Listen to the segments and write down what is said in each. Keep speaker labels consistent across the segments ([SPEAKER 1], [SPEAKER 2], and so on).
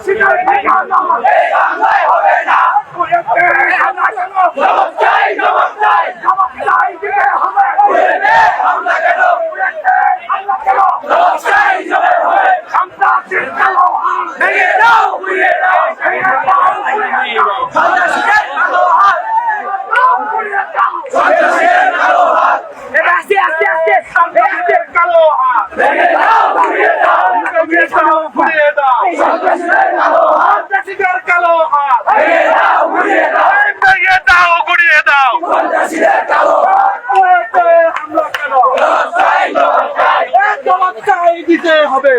[SPEAKER 1] Hey, no, we ain't out. সরিয়ে দাও। আচ্ছা, দিতে হবে।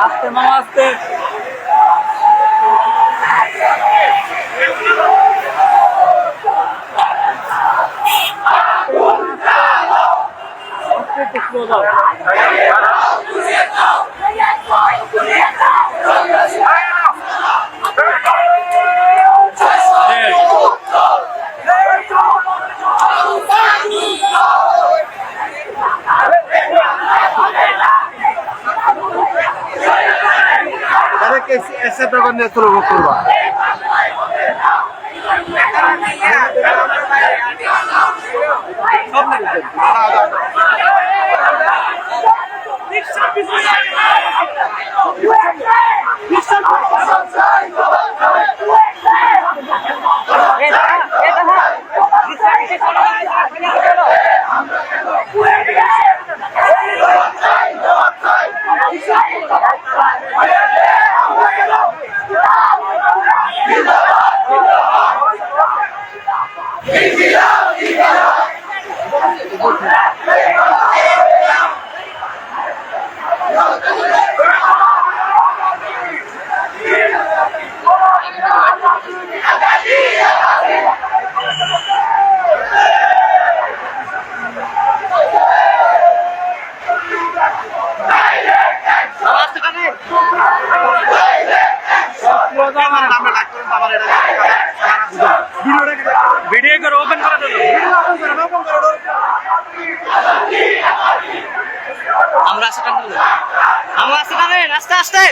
[SPEAKER 1] আসতে মামা আসতে।
[SPEAKER 2] তাদেরকে এসে তখন নিয়ে শুরু করবা
[SPEAKER 3] ভিডিও আমরা আসতে দেবো। আমরা আসতে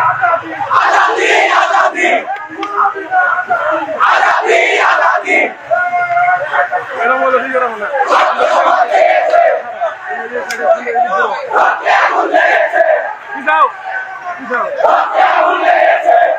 [SPEAKER 3] টানেন আস্তে আস্তে
[SPEAKER 1] Hey!